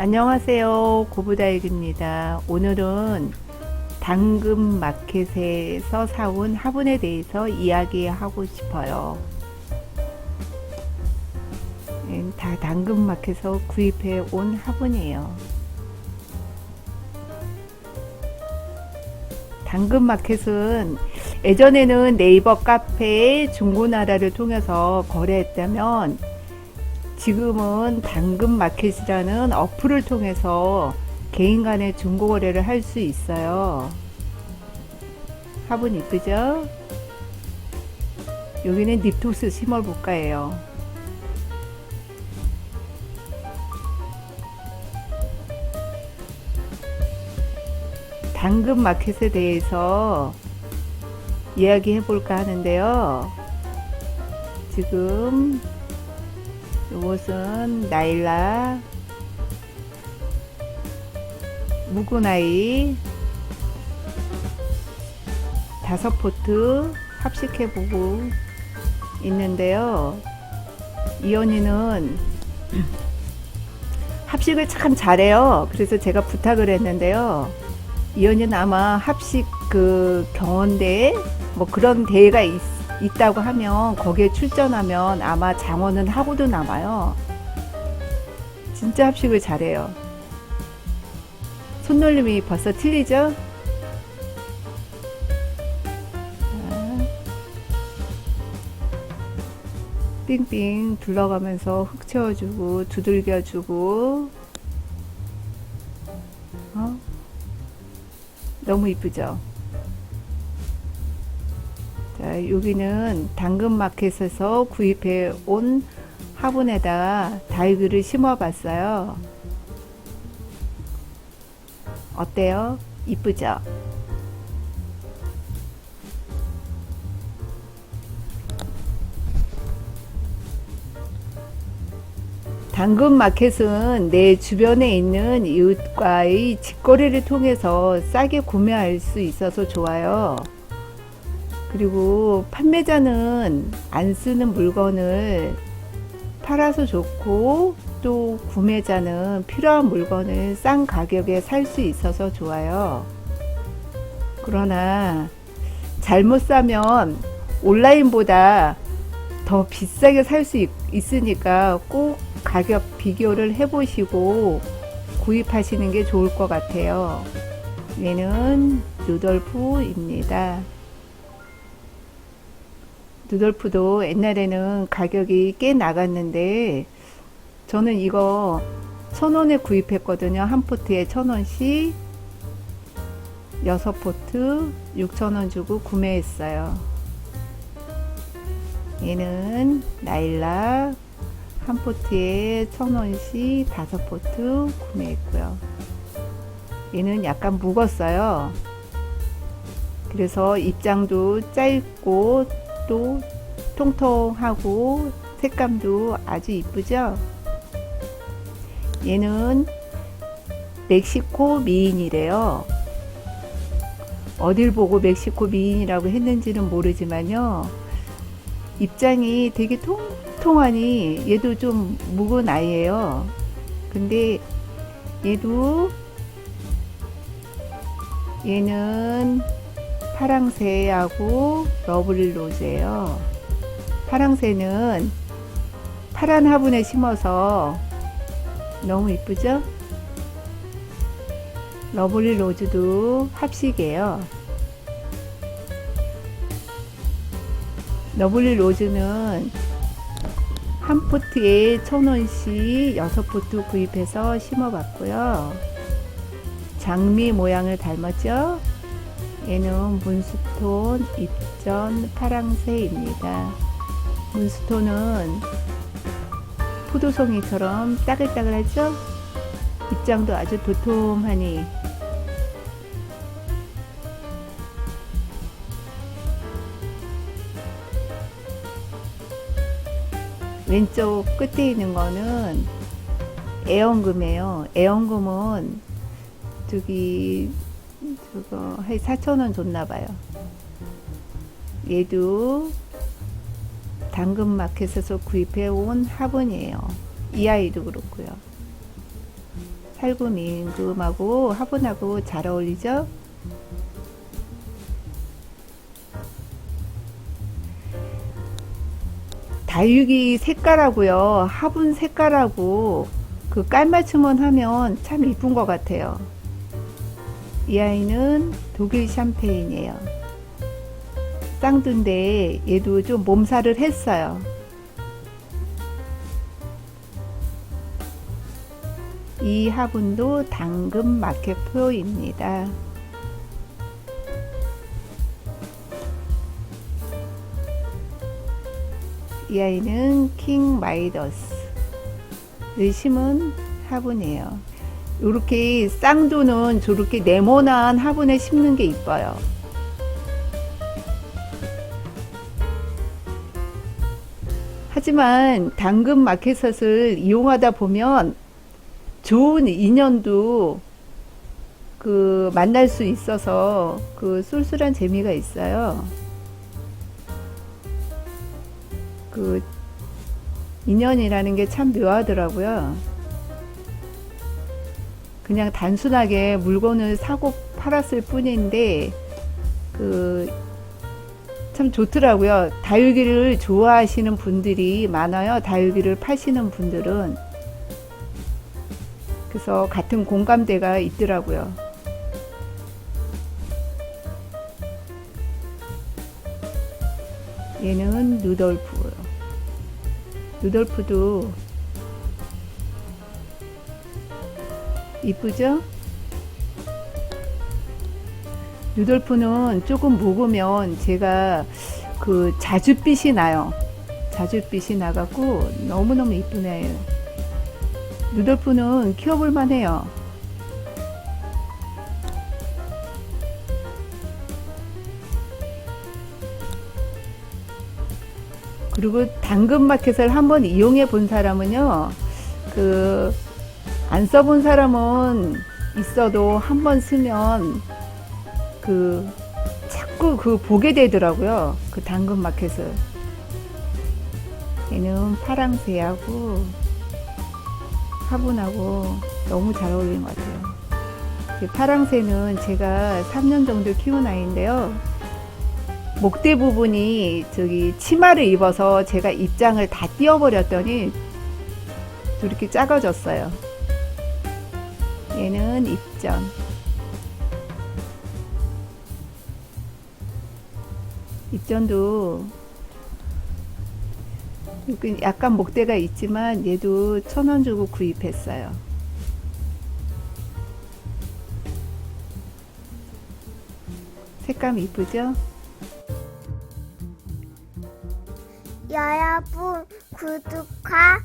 안녕하세요. 고부다익입니다. 오늘은 당근 마켓에서 사온 화분에 대해서 이야기하고 싶어요. 예, 다 당근 마켓에서 구입해 온 화분이에요. 당근 마켓은 예전에는 네이버 카페 중고나라를 통해서 거래했다면 지금은 당근 마켓이라는 어플을 통해서 개인 간의 중고 거래를 할 수 있어요. 화분 이쁘죠? 여기는 닙토스 심어볼까예요. 당근 마켓에 대해서 이야기해 볼까 하는데요. 지금 이것은 나일라 아이 다섯 포트 합식해 보고 있는데요. 이 언니는 합식을 참 잘해요. 그래서 제가 부탁을 했는데요. 이 언니는 아마 합식 그 경원대 뭐 그런 대회가 있, 있다고 하면 거기에 출전하면 아마 장원은 하고도 남아요. 진짜 합식을 잘해요. 손놀림이 벌써 틀리죠? 자, 빙빙 둘러가면서 흙 채워주고 두들겨주고 어? 너무 이쁘죠? 자, 여기는 당근마켓에서 구입해 온 화분에다가 다이그를 심어 봤어요. 어때요? 이쁘죠? 당근 마켓은 내 주변에 있는 이웃과의 직거래를 통해서 싸게 구매할 수 있어서 좋아요. 그리고 판매자는 안 쓰는 물건을 팔아서 좋고 또 구매자는 필요한 물건을 싼 가격에 살 수 있어서 좋아요. 그러나 잘못 사면 온라인보다 더 비싸게 살 수 있으니까 꼭 가격 비교를 해보시고 구입하시는 게 좋을 것 같아요. 얘는 누덜프입니다. 누돌프도 옛날에는 가격이 꽤 나갔는데 저는 이거 천 원에 구입했거든요. 한 포트에 천 원씩 여섯 포트 6천 원 주고 구매했어요. 얘는 나일락 한 포트에 천 원씩 다섯 포트 구매했고요. 얘는 약간 묵었어요. 그래서 입장도 짧고 또 통통하고 색감도 아주 이쁘죠? 얘는 멕시코 미인이래요. 어딜 보고 멕시코 미인이라고 했는지는 모르지만요. 입장이 되게 통통하니 얘도 좀 묵은 아이예요. 근데 얘도 얘는 파랑새하고 러블리 로즈예요. 파랑새는 파란 화분에 심어서 너무 이쁘죠? 러블리 로즈도 합식이에요. 러블리 로즈는 한 포트에 천 원씩 여섯 포트 구입해서 심어봤고요. 장미 모양을 닮았죠? 얘는 문스톤 입전 파랑새입니다. 문스톤은 포도송이처럼 따글따글하죠? 입장도 아주 도톰하니 왼쪽 끝에 있는 거는 애연금이에요. 애연금은 저기 저거 한 4,000원 줬나 봐요. 얘도 당근마켓에서 구입해 온 화분이에요. 이 아이도 그렇고요. 살구 임금하고 화분하고 잘 어울리죠? 다육이 색깔하고요, 화분 색깔하고 그 깔맞춤만 하면 참 이쁜 것 같아요. 이 아이는 독일 샴페인이에요. 쌍두인데 얘도 좀 몸살을 했어요. 이 화분도 당근 마켓표입니다. 이 아이는 킹 마이더스. 의심은 화분이에요. 이렇게 쌍두는 저렇게 네모난 화분에 심는 게 이뻐요. 하지만 당근 마켓을 이용하다 보면 좋은 인연도 그 만날 수 있어서 그 쏠쏠한 재미가 있어요. 그 인연이라는 게 참 묘하더라고요. 그냥 단순하게 물건을 사고 팔았을 뿐인데 그 참 좋더라고요. 다육이를 좋아하시는 분들이 많아요. 다육이를 파시는 분들은 그래서 같은 공감대가 있더라고요. 얘는 누돌프. 누돌프도 이쁘죠? 누돌프는 조금 묵으면 제가 그 자줏빛이 나요. 자줏빛이 나갖고 너무너무 이쁜 애예요. 누돌프는 키워볼만 해요. 그리고 당근마켓을 한번 이용해 본 사람은요, 그, 안 써본 사람은 있어도 한 번 쓰면 그, 자꾸 그 보게 되더라고요. 그 당근 마켓을. 얘는 파랑새하고 화분하고 너무 잘 어울리는 것 같아요. 이 파랑새는 제가 3년 정도 키운 아이인데요. 목대 부분이 저기 치마를 입어서 제가 입장을 다 띄워버렸더니 이렇게 작아졌어요. 얘는 입전. 입전도 여기 약간 목대가 있지만 얘도 천 원 주고 구입했어요. 색감 이쁘죠? 여러분 구독과